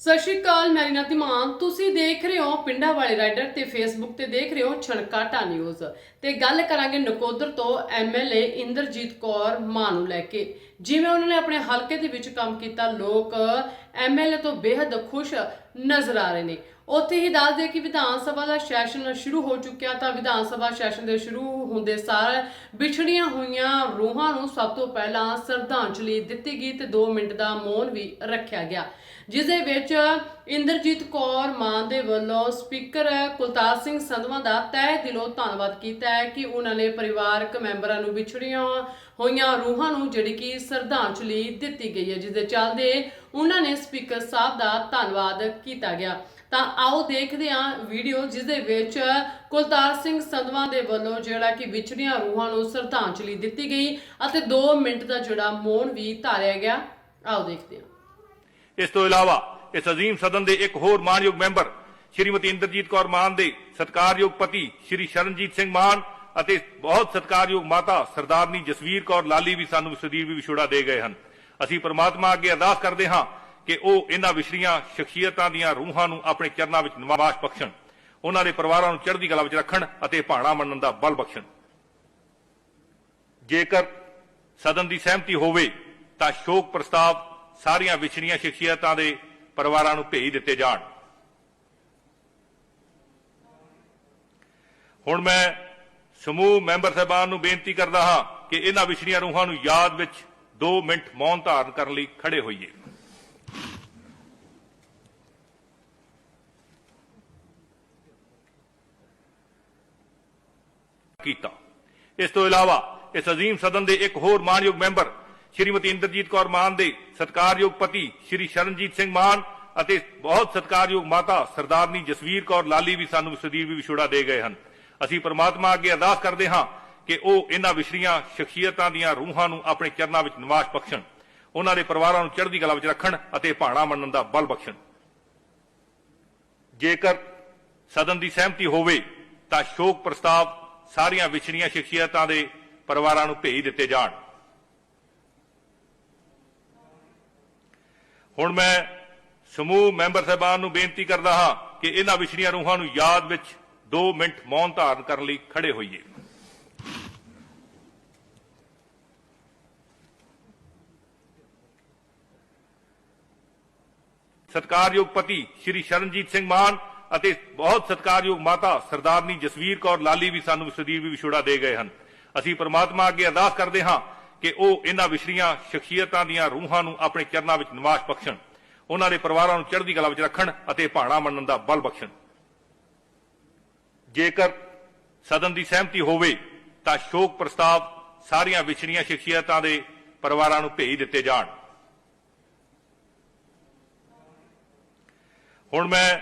ਸਤਿ ਸ਼੍ਰੀ ਅਕਾਲ, ਮੈਂ ਰੀਨਾ ਧੀਮਾਨ। ਤੁਸੀਂ ਦੇਖ ਰਹੇ ਹੋ ਪਿੰਡਾਂ ਵਾਲੇ ਰਾਈਡਰ ਤੇ ਫੇਸਬੁੱਕ ਤੇ ਦੇਖ ਰਹੇ ਹੋ ਛਣਕਾਟਾ ਨਿਊਜ਼। ਤੇ ਗੱਲ ਕਰਾਂਗੇ ਨਕੋਦਰ ਤੋਂ ਐਮਐਲਏ ਇੰਦਰਜੀਤ ਕੌਰ ਮਾਂ ਨੂੰ ਲੈ ਕੇ। ਜਿਵੇਂ ਉਹਨਾਂ ਨੇ ਆਪਣੇ ਹਲਕੇ ਦੇ ਵਿੱਚ ਕੰਮ ਕੀਤਾ, ਲੋਕ ਐਮਐਲਏ ਤੋਂ ਬੇहद ਖੁਸ਼ ਨਜ਼ਰ ਆ ਰਹੇ ਨੇ। ਉੱਥੇ ਹੀ ਦੱਸ ਦੇ ਕਿ ਵਿਧਾਨ ਸਭਾ ਦਾ ਸੈਸ਼ਨ ਸ਼ੁਰੂ ਹੋ ਚੁੱਕਿਆ ਤਾਂ ਵਿਧਾਨ ਸਭਾ ਸੈਸ਼ਨ ਦੇ ਸ਼ੁਰੂ ਹੁੰਦੇ ਸਾਰ ਵਿਛੜੀਆਂ ਹੋਈਆਂ ਰੂਹਾਂ ਨੂੰ ਸਭ ਤੋਂ ਪਹਿਲਾਂ ਸ਼ਰਧਾਂਜਲੀ ਦਿੱਤੀ ਗਈ ਤੇ 2 ਮਿੰਟ ਦਾ ਮੌਨ ਵੀ ਰੱਖਿਆ ਗਿਆ। ਜਿਸ ਦੇ ਵਿੱਚ ਇੰਦਰਜੀਤ ਕੌਰ ਮਾਨ ਦੇ ਵੱਲੋਂ ਸਪੀਕਰ ਕੁਲਤਾਰ ਸਿੰਘ ਸੰਧਵਾ ਦਾ ਤਹਿ ਦਿਲੋਂ ਧੰਨਵਾਦ ਕੀਤਾ ਹੈ ਕਿ ਉਹਨਾਂ ਨੇ ਪਰਿਵਾਰਕ ਮੈਂਬਰਾਂ ਨੂੰ ਵਿਛੜੀਆਂ ਹੋਈਆਂ ਰੂਹਾਂ ਨੂੰ ਜਿਹੜੀ ਕਿ ਸ਼ਰਧਾਂਜਲੀ ਦਿੱਤੀ ਗਈ ਹੈ ਜਿਸ ਦੇ ਚੱਲਦੇ ਉਹਨਾਂ ਨੇ ਸਪੀਕਰ ਸਾਹਿਬ ਦਾ ਧੰਨਵਾਦ ਕੀਤਾ ਗਿਆ। ਤਾਂ ਆਓ ਦੇਖਦੇ ਹਾਂ ਵੀਡੀਓ ਜਿਸ ਦੇ ਵਿੱਚ ਕੁਲਤਾਰ ਸਿੰਘ ਸੰਧਵਾ ਦੇ ਵੱਲੋਂ ਜਿਹੜਾ ਕਿ ਵਿਛੜੀਆਂ ਰੂਹਾਂ ਨੂੰ ਸ਼ਰਧਾਂਜਲੀ ਦਿੱਤੀ ਗਈ ਅਤੇ 2 ਮਿੰਟ ਦਾ ਜਿਹੜਾ ਮੌਨ ਵੀ ਧਾਰਿਆ ਗਿਆ। ਆਓ ਦੇਖਦੇ ਹਾਂ। ਇਸ ਤੋਂ ਇਲਾਵਾ ਇਸ ਅਜ਼ੀਮ ਸਦਨ ਦੇ ਇੱਕ ਹੋਰ ਮਾਨਯੋਗ ਮੈਂਬਰ, ਸ਼੍ਰੀਮਤੀ ਇੰਦਰਜੀਤ ਕੌਰ ਮਾਨ ਦੇ ਸਤਿਕਾਰਯੋਗ ਪਤੀ ਸ਼੍ਰੀ ਸ਼ਰਨਜੀਤ ਸਿੰਘ ਮਾਨ ਅਤੇ ਬਹੁਤ ਸਤਿਕਾਰਯੋਗ ਮਾਤਾ ਸਰਦਾਰਨੀ ਜਸਵੀਰ ਕੌਰ ਲਾਲੀ ਵੀ ਸਾਨੂੰ ਸਦੀਵ ਵਿਛੋੜਾ ਦੇ ਗਏ ਹਨ। ਅਸੀਂ ਪ੍ਰਮਾਤਮਾ ਅੱਗੇ ਅਰਦਾਸ ਕਰਦੇ ਹਾਂ ਕਿ ਉਹ ਇਹਨਾਂ ਵਿਛੜੀਆਂ ਸ਼ਖਸੀਅਤਾਂ ਦੀਆਂ ਰੂਹਾਂ ਨੂੰ ਆਪਣੇ ਚਰਨਾਂ ਵਿੱਚ ਨਿਵਾਸ ਬਖਸ਼ਣ, ਉਹਨਾਂ ਦੇ ਪਰਿਵਾਰਾਂ ਨੂੰ ਚੜ੍ਹਦੀ ਕਲਾ ਵਿੱਚ ਰੱਖਣ ਅਤੇ ਭਾਣਾ ਮੰਨਣ ਦਾ ਬਲ ਬਖਸ਼ਣ। ਜੇਕਰ ਸਦਨ ਦੀ ਸਹਿਮਤੀ ਹੋਵੇ, ਤਾਂ ਸ਼ੋਕ ਪ੍ਰਸਤਾਵ ਸਾਰੀਆਂ ਵਿਛੜੀਆਂ ਸ਼ਖਸੀਅਤਾਂ ਦੇ ਪਰਿਵਾਰਾਂ ਨੂੰ ਭੇਜ ਦਿੱਤੇ ਜਾਣ। ਹੁਣ ਮੈਂ ਸਮੂਹ ਮੈਂਬਰ ਸਾਹਿਬਾਨ ਨੂੰ ਬੇਨਤੀ ਕਰਦਾ ਹਾਂ ਕਿ ਇਹਨਾਂ ਵਿਛੜੀਆਂ ਰੂਹਾਂ ਨੂੰ ਯਾਦ ਵਿੱਚ 2 ਮਿੰਟ ਮੌਨ ਧਾਰਨ ਕਰਨ ਲਈ ਖੜੇ ਹੋਈਏ। ਕੀਤਾ। ਇਸ ਤੋਂ ਇਲਾਵਾ ਇਸ ਅਜ਼ੀਮ ਸਦਨ ਦੇ ਇੱਕ ਹੋਰ ਮਾਨਯੋਗ ਮੈਂਬਰ, ਸ਼੍ਰੀਮਤੀ ਇੰਦਰਜੀਤ ਕੌਰ ਮਾਨ ਦੇ ਸਤਿਕਾਰਯੋਗ ਪਤੀ ਸ਼੍ਰੀ ਸ਼ਰਨਜੀਤ ਸਿੰਘ ਮਾਨ ਅਤੇ ਬਹੁਤ ਸਤਿਕਾਰਯੋਗ ਮਾਤਾ ਸਰਦਾਰਨੀ ਜਸਵੀਰ ਕੌਰ ਲਾਲੀ ਵੀ ਸਾਨੂੰ ਸਦੀਵੀ ਵਿਛੋੜਾ ਦੇ ਗਏ ਹਨ। ਅਸੀਂ ਪ੍ਰਮਾਤਮਾ ਅੱਗੇ ਅਰਦਾਸ ਕਰਦੇ ਹਾਂ ਕਿ ਉਹ ਇਹਨਾਂ ਵਿਛੜੀਆਂ ਸ਼ਖਸੀਅਤਾਂ ਦੀਆਂ ਰੂਹਾਂ ਨੂੰ ਆਪਣੇ ਚਰਨਾਂ ਵਿੱਚ ਨਿਵਾਸ ਬਖਸ਼ਣ, ਉਹਨਾਂ ਦੇ ਪਰਿਵਾਰਾਂ ਨੂੰ ਚੜ੍ਹਦੀ ਕਲਾ ਵਿੱਚ ਰੱਖਣ ਅਤੇ ਭਾਣਾ ਮੰਨਣ ਦਾ ਬਲ ਬਖਸ਼ਣ। ਜੇਕਰ ਸਦਨ ਦੀ ਸਹਿਮਤੀ ਹੋਵੇ, ਤਾਂ ਸ਼ੋਕ ਪ੍ਰਸਤਾਵ ਸਾਰੀਆਂ ਵਿਛੜੀਆਂ ਸ਼ਖਸੀਅਤਾਂ ਦੇ ਪਰਿਵਾਰਾਂ ਨੂੰ ਭੇਜ ਦਿੱਤੇ ਜਾਣ। ਹੁਣ ਮੈਂ ਸਮੂਹ ਮੈਂਬਰ ਸਾਹਿਬਾਨ ਨੂੰ ਬੇਨਤੀ ਕਰਦਾ ਹਾਂ ਕਿ ਇਹਨਾਂ ਵਿਛੜੀਆਂ ਰੂਹਾਂ ਨੂੰ ਯਾਦ ਵਿੱਚ 2 ਮਿੰਟ ਮੌਨ ਧਾਰਨ ਕਰਨ ਲਈ ਖੜੇ ਹੋਈਏ। ਸਤਿਕਾਰਯੋਗ ਪਤੀ ਸ਼੍ਰੀ ਸ਼ਰਨਜੀਤ ਸਿੰਘ ਮਾਨ ਅਤੇ ਬਹੁਤ ਸਤਿਕਾਰਯੋਗ ਮਾਤਾ ਸਰਦਾਰਨੀ ਜਸਵੀਰ ਕੌਰ ਲਾਲੀ ਵੀ ਸਾਨੂੰ ਸਦੀਵ ਵਿਛੋੜਾ ਦੇ ਗਏ ਹਨ। ਅਸੀਂ ਪ੍ਰਮਾਤਮਾ ਅੱਗੇ ਅਰਦਾਸ ਕਰਦੇ ਹਾਂ ਕਿ ਉਹ ਇਹਨਾਂ ਵਿਛੜੀਆਂ ਸ਼ਖਸੀਅਤਾਂ ਦੀਆਂ ਰੂਹਾਂ ਨੂੰ ਆਪਣੇ ਚਰਨਾਂ ਵਿੱਚ ਨਿਵਾਸ ਬਖਸ਼ਣ, ਉਹਨਾਂ ਦੇ ਪਰਿਵਾਰਾਂ ਨੂੰ ਚੜ੍ਹਦੀ ਕਲਾ ਵਿੱਚ ਰੱਖਣ ਅਤੇ ਭਾਣਾ ਮੰਨਣ ਦਾ ਬਲ ਬਖਸ਼ਣ। ਜੇਕਰ ਸਦਨ ਦੀ ਸਹਿਮਤੀ ਹੋਵੇ, ਤਾਂ ਸ਼ੋਕ ਪ੍ਰਸਤਾਵ ਸਾਰੀਆਂ ਵਿਛੜੀਆਂ ਸ਼ਖਸੀਅਤਾਂ ਦੇ ਪਰਿਵਾਰਾਂ ਨੂੰ ਭੇਜ ਦਿੱਤੇ ਜਾਣ। ਹੁਣ ਮੈਂ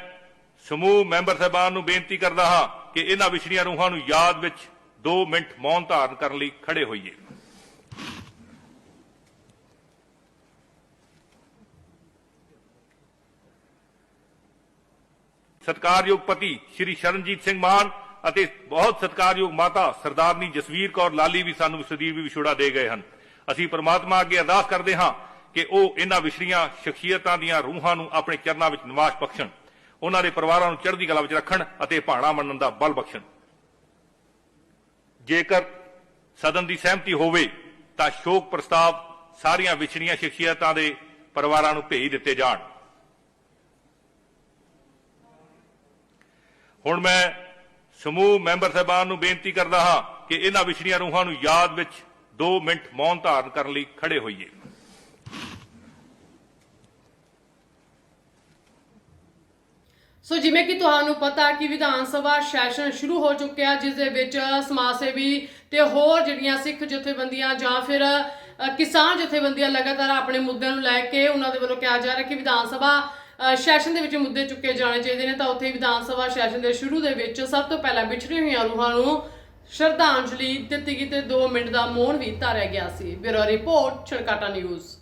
ਸਮੂਹ ਮੈਂਬਰ ਸਾਹਿਬਾਨ ਨੂੰ ਬੇਨਤੀ ਕਰਦਾ ਹਾਂ ਕਿ ਇਹਨਾਂ ਵਿਛੜੀਆਂ ਰੂਹਾਂ ਨੂੰ ਯਾਦ ਵਿੱਚ 2 ਮਿੰਟ ਮੌਨ ਧਾਰਨ ਕਰਨ ਲਈ ਖੜੇ ਹੋਈਏ। ਸਤਿਕਾਰਯੋਗ ਪਤੀ ਸ਼੍ਰੀ ਸ਼ਰਨਜੀਤ ਸਿੰਘ ਮਾਨ ਅਤੇ ਬਹੁਤ ਸਤਿਕਾਰਯੋਗ ਮਾਤਾ ਸਰਦਾਰਨੀ ਜਸਵੀਰ ਕੌਰ ਲਾਲੀ ਵੀ ਸਾਨੂੰ ਸਦੀਵ ਵਿਛੋੜਾ ਦੇ ਗਏ ਹਨ। ਅਸੀਂ ਪ੍ਰਮਾਤਮਾ ਅੱਗੇ ਅਰਦਾਸ ਕਰਦੇ ਹਾਂ ਕਿ ਉਹ ਇਹਨਾਂ ਵਿਛੜੀਆਂ ਸ਼ਖਸੀਅਤਾਂ ਦੀਆਂ ਰੂਹਾਂ ਨੂੰ ਆਪਣੇ ਚਰਨਾਂ ਵਿੱਚ ਨਿਵਾਸ ਬਖਸ਼ਣ, ਉਹਨਾਂ ਦੇ ਪਰਿਵਾਰਾਂ ਨੂੰ ਚੜ੍ਹਦੀ ਕਲਾ ਵਿੱਚ ਰੱਖਣ ਅਤੇ ਭਾਣਾ ਮੰਨਣ ਦਾ ਬਲ ਬਖਸ਼ਣ। ਜੇਕਰ ਸਦਨ ਦੀ ਸਹਿਮਤੀ ਹੋਵੇ, ਤਾਂ ਸ਼ੋਕ ਪ੍ਰਸਤਾਵ ਸਾਰੀਆਂ ਵਿਛੜੀਆਂ ਸ਼ਖਸੀਅਤਾਂ ਦੇ ਪਰਿਵਾਰਾਂ ਨੂੰ ਭੇਜ ਦਿੱਤੇ ਜਾਣ। ਹੁਣ ਮੈਂ ਸਮੂਹ ਮੈਂਬਰ ਸਾਹਿਬਾਨ ਨੂੰ ਬੇਨਤੀ ਕਰਦਾ ਹਾਂ ਕਿ ਇਹਨਾਂ ਵਿਛੜੀਆਂ ਰੂਹਾਂ ਨੂੰ ਯਾਦ ਵਿੱਚ 2 ਮਿੰਟ ਮੌਨ ਧਾਰਨ ਕਰਨ ਲਈ ਖੜੇ ਹੋਈਏ। ਸੋ ਜਿਵੇਂ ਕਿ ਤੁਹਾਨੂੰ ਪਤਾ ਕਿ ਵਿਧਾਨ ਸਭਾ ਸੈਸ਼ਨ ਸ਼ੁਰੂ ਹੋ ਚੁੱਕਿਆ, ਜਿਸ ਦੇ ਵਿੱਚ ਸਮਾਜ ਸੇਵੀ ਤੇ ਹੋਰ ਜਿਹੜੀਆਂ ਸਿੱਖ ਜਥੇਬੰਦੀਆਂ ਜਾਂ ਫਿਰ ਕਿਸਾਨ ਜਥੇਬੰਦੀਆਂ ਲਗਾਤਾਰ ਆਪਣੇ ਮੁੱਦਿਆਂ ਨੂੰ ਲੈ ਕੇ ਉਹਨਾਂ ਦੇ ਵੱਲੋਂ ਕਿਹਾ ਜਾ ਰਿਹਾ ਕਿ ਵਿਧਾਨ ਸਭਾ ਸੈਸ਼ਨ ਦੇ ਵਿੱਚ ਮੁੱਦੇ ਚੁੱਕੇ ਜਾਣੇ ਚਾਹੀਦੇ ਨੇ। ਤਾਂ ਉੱਥੇ ਵਿਧਾਨ ਸਭਾ ਸੈਸ਼ਨ ਦੇ ਸ਼ੁਰੂ ਦੇ ਵਿੱਚ ਸਭ ਤੋਂ ਪਹਿਲਾਂ ਵਿਛੜੀਆਂ ਹੋਈਆਂ ਰੂਹਾਂ ਨੂੰ ਸ਼ਰਧਾਂਜਲੀ ਦਿੱਤੀ ਗਈ ਤੇ 2 ਮਿੰਟ ਦਾ ਮੌਨ ਵੀ ਧਾਰਿਆ ਗਿਆ ਸੀ। ਬਿਊਰੋ ਰਿਪੋਰਟ, ਛੜਕਾਟਾ ਨਿਊਜ਼।